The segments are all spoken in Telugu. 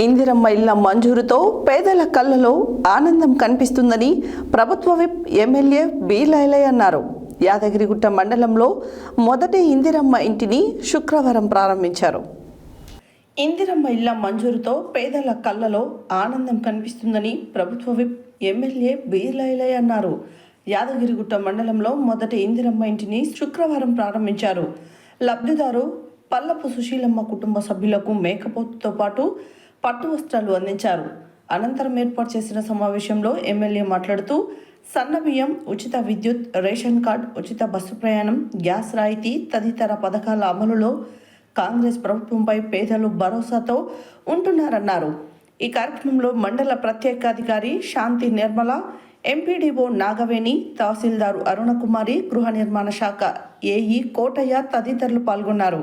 ఇందిరమ్మ ఇళ్ళ మంజూరుతో పేదల కళ్ళలో ఆనందం కనిపిస్తుందని ప్రభుత్వ విప్ ఎమ్మెల్యే బి లైలయ్య అన్నారు. యాదగిరిగుట్ట మండలంలో మొదటి ఇందిరమ్మ ఇంటిని శుక్రవారం ప్రారంభించారు. ఇందిరమ్మ ఇళ్ళ మంజూరుతో పేదల కళ్ళలో ఆనందం కనిపిస్తుందని ప్రభుత్వ విప్ ఎమ్మెల్యే బి లైలయ్య అన్నారు. యాదగిరిగుట్ట మండలంలో మొదటి ఇందిరమ్మ ఇంటిని శుక్రవారం ప్రారంభించారు. లబ్ధిదారు పల్లపు సుశీలమ్మ కుటుంబ సభ్యులకు మేకపోతుతో పాటు పట్టు వస్త్రాలు అందించారు. అనంతరం ఏర్పాటు చేసిన సమావేశంలో ఎమ్మెల్యే మాట్లాడుతూ సన్నబియ్యం ఉచిత విద్యుత్ రేషన్ కార్డ్ ఉచిత బస్సు ప్రయాణం గ్యాస్ రాయితీ తదితర పథకాల అమలులో కాంగ్రెస్ ప్రభుత్వంపై పేదలు భరోసాతో ఉంటున్నారన్నారు. ఈ కార్యక్రమంలో మండల ప్రత్యేకాధికారి శాంతి నిర్మల ఎంపీడీఓ నాగవేణి తహసీల్దారు అరుణకుమారి గృహ నిర్మాణ శాఖ ఏఈ కోటయ్య తదితరులు పాల్గొన్నారు.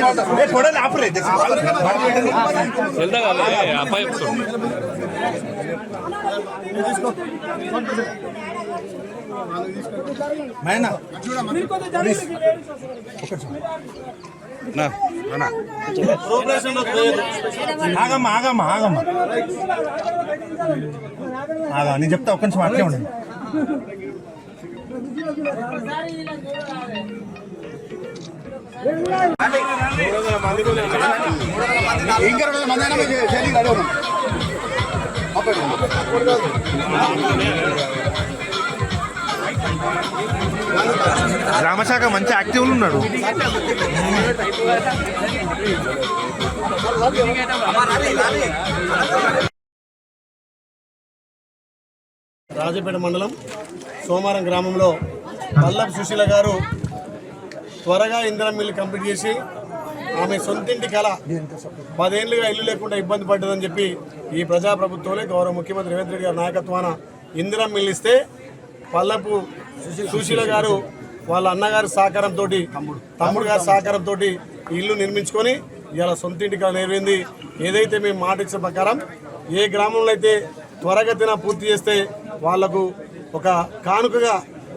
పేదల నేస్తమా గర్జించిన ఆగమ్మ ఆగమ్మ ఆగమ్మ. ఆగా నేను చెప్తా ఒక్క నిమిషం అట్లే ఉండండి. గ్రామశాఖ మంచి యాక్టివ్లు ఉన్నాడు. రాజపేట మండలం సోమారం గ్రామంలో వల్లభ సుశీల గారు త్వరగా ఇంధనం మిల్లు కంప్లీట్ చేసి ఆమె సొంతింటి కళ పదేళ్ళుగా ఇల్లు లేకుండా ఇబ్బంది పడ్డదని చెప్పి ఈ ప్రజాప్రభుత్వంలో గౌరవ ముఖ్యమంత్రి రేవంత్ రెడ్డి గారి నాయకత్వాన ఇందిరం మిల్లు ఇస్తే పల్లపు సుశీల గారు వాళ్ళ అన్నగారి సహకారంతో తమ్ముడు. గారి సహకారంతో ఇల్లు నిర్మించుకొని ఇలా సొంతింటి కళ నెరవేరింది. ఏదైతే మేము మాట ఇచ్చిన ప్రకారం ఏ గ్రామంలో అయితే త్వరగతిన పూర్తి చేస్తే వాళ్ళకు ఒక కానుకగా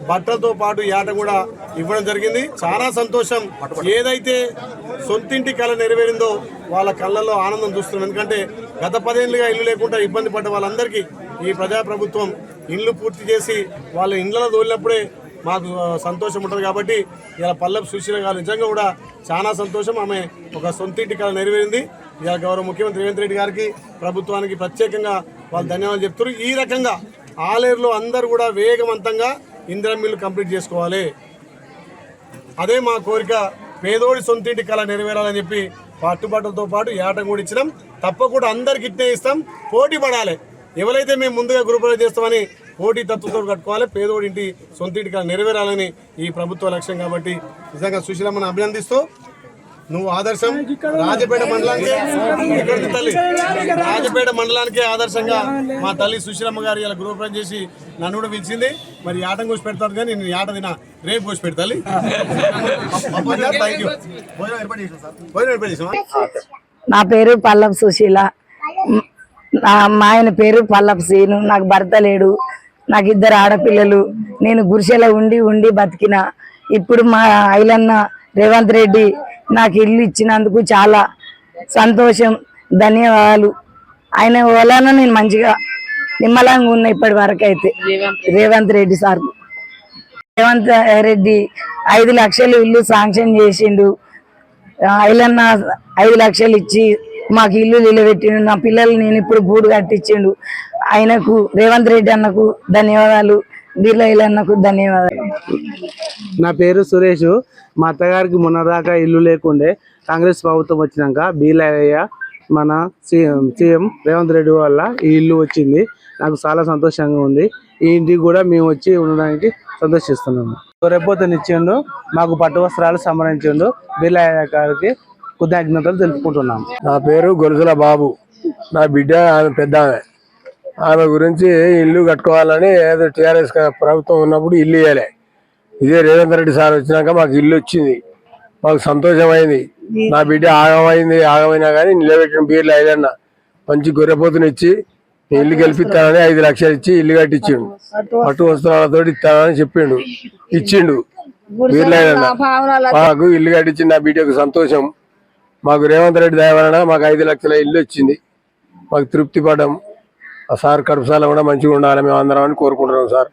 బట్టలతో పాటు యాట కూడా ఇవ్వడం జరిగింది. చాలా సంతోషం. ఏదైతే సొంతింటి కళ నెరవేరిందో వాళ్ళ కళ్ళల్లో ఆనందం చూస్తున్నాం. ఎందుకంటే గత పదేళ్ళుగా ఇల్లు లేకుండా ఇబ్బంది పడ్డ వాళ్ళందరికీ ఈ ప్రజాప్రభుత్వం ఇల్లు పూర్తి చేసి వాళ్ళ ఇండ్లలో తోలినప్పుడే మాకు సంతోషం ఉంటుంది కాబట్టి ఇలా పల్లపు సుశీల గారు నిజంగా కూడా చాలా సంతోషం. ఆమె ఒక సొంతింటి కళ నెరవేరింది. ఇలా గౌరవ ముఖ్యమంత్రి రేవంత్ రెడ్డి గారికి ప్రభుత్వానికి ప్రత్యేకంగా వాళ్ళు ధన్యవాదాలు చెప్తున్నారు. ఈ రకంగా ఆలేరులో అందరూ కూడా వేగవంతంగా ఇందిరా మిల్లు కంప్లీట్ చేసుకోవాలి. అదే మా కోరిక పేదోడి సొంతింటి కళ నెరవేరాలని చెప్పి పట్టుబట్టలతో పాటు ఏటం కూడా ఇచ్చినాం. తప్పకుండా అందరికి ఇట్నే ఇస్తాం. పోటీ పడాలి. ఎవరైతే మేము ముందుగా గ్రూపులో చేస్తామని పోటీ తత్వంతో కట్టుకోవాలి పేదోడి ఇంటి సొంతింటి కళ నెరవేరాలని ఈ ప్రభుత్వ లక్ష్యం కాబట్టి నిజంగా సుశీలమ్మను అభినందిస్తూ నువ్వు ఆదర్శం రాజపేట మండలానికి ఎక్కడికి తల్లి. రాజపేట మండలానికి ఆదర్శంగా మా తల్లి సుశీలమ్మ గారు ఇలా గృహప్రవేశం చేసి నన్ను కూడా పిలిచింది. మరి ఆటం కోసి పెడతాడు కానీ నేను ఆట తిన రేపు కోసి పెడతాలి నా పేరు పల్లపు సుశీల. నా మా ఆయన పేరు పల్లపు సీను నాకు భర్త లేడు. నాకు ఇద్దరు ఆడపిల్లలు. నేను గురిసెలో ఉండి ఉండి బతికిన. ఇప్పుడు మా ఐలన్న రేవంత్ రెడ్డి నాకు ఇల్లు ఇచ్చినందుకు చాలా సంతోషం ధన్యవాదాలు. ఆయన వలన నేను మంచిగా నిమ్మలంగా ఉన్నా ఇప్పటి వరకు అయితే. రేవంత్ రెడ్డి సార్. రేవంత్ రెడ్డి ఐదు లక్షలు ఇల్లు శాంక్షన్ చేసిండు. ఐలన్న ఐదు లక్షలు ఇచ్చి మాకు ఇల్లు నిలబెట్టిండు. నా పిల్లలు నేను ఇప్పుడు గూడు కట్టించిండు. ఆయనకు రేవంత్ రెడ్డి అన్నకు ధన్యవాదాలు. బీర్ల ఐలన్నకు ధన్యవాదాలు. నా పేరు సురేష్. మా అత్తగారికి మొన్నదాకా ఇల్లు లేకుండే. కాంగ్రెస్ ప్రభుత్వం వచ్చినాక బీలయ్య మన సీఎం సీఎం రేవంత్ రెడ్డి వల్ల ఈ ఇల్లు వచ్చింది. నాకు చాలా సంతోషంగా ఉంది. ఈ ఇంటికి కూడా మేము వచ్చి ఉండడానికి సంతోషిస్తున్నాము. రేపోతనిచ్చిండు మాకు పట్టు వస్త్రాలు సంబరించిండు. బీలయ్య గారికి కృతజ్ఞతలు తెలుపుకుంటున్నాము. నా పేరు గొలుసుల బాబు. నా బిడ్డ ఆమె పెద్ద ఆమె ఆమె గురించి ఇల్లు కట్టుకోవాలని ఏదో టీఆర్ఎస్ ప్రభుత్వం ఉన్నప్పుడు ఇల్లు ఇవ్వలే ఇదే రేవంత్ రెడ్డి సార్ వచ్చినాక మాకు ఇల్లు వచ్చింది. మాకు సంతోషమైంది. నా బిడ్డ ఆగమైంది ఆగమైనా కానీ నిలబెట్టిన బీర్లు ఐదన్న. మంచి గొర్రెపోతుని ఇచ్చి ఇల్లు గెలిపిస్తానని ఐదు లక్షలు ఇచ్చి ఇల్లు కట్టించిండు. పట్టు వస్త్రాలతో ఇస్తానని చెప్పిండు. ఇచ్చిండు. బీర్లు ఐదన్న. మాకు ఇల్లు కట్టించింది నా బిడ్డకు సంతోషం. మాకు రేవంత్ రెడ్డి దయ వలన మాకు ఐదు లక్షల ఇల్లు వచ్చింది. మాకు తృప్తి పడ్డాం. ఆ సార్ కడుపుసాల కూడా మంచిగా ఉండాలి మేము అందరం అని కోరుకుంటున్నాం సార్.